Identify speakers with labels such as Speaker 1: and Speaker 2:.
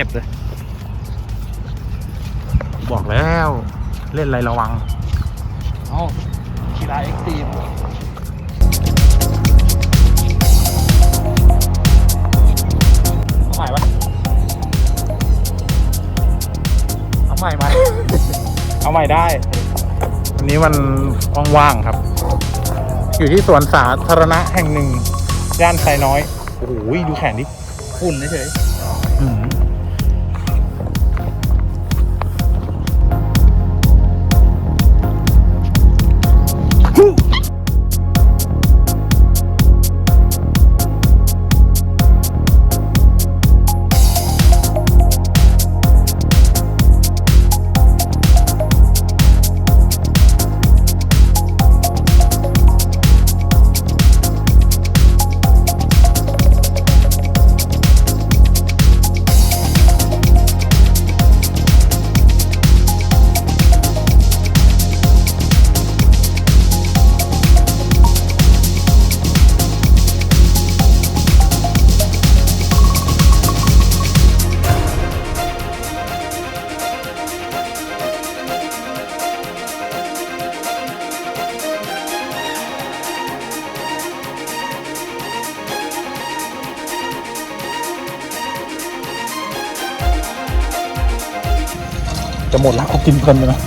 Speaker 1: จ็บเลย บอกแล้ว เล่นอะไรระวัง
Speaker 2: เอ้ากีฬาเอ็กซ์ตรีม
Speaker 1: เอาใหม่ปะเอาใหม่ไหม เอาใหม่ได้ วันนี้มันว่างๆครับ อยู่ที่สวนสาธารณะแห่งหนึ่งย่านไซน้อย โอ้โหดูแขนดิ
Speaker 2: ฝุ่นเฉย
Speaker 1: อืม Woo! จะหมดแล้วเขากินเพลินเลยนะ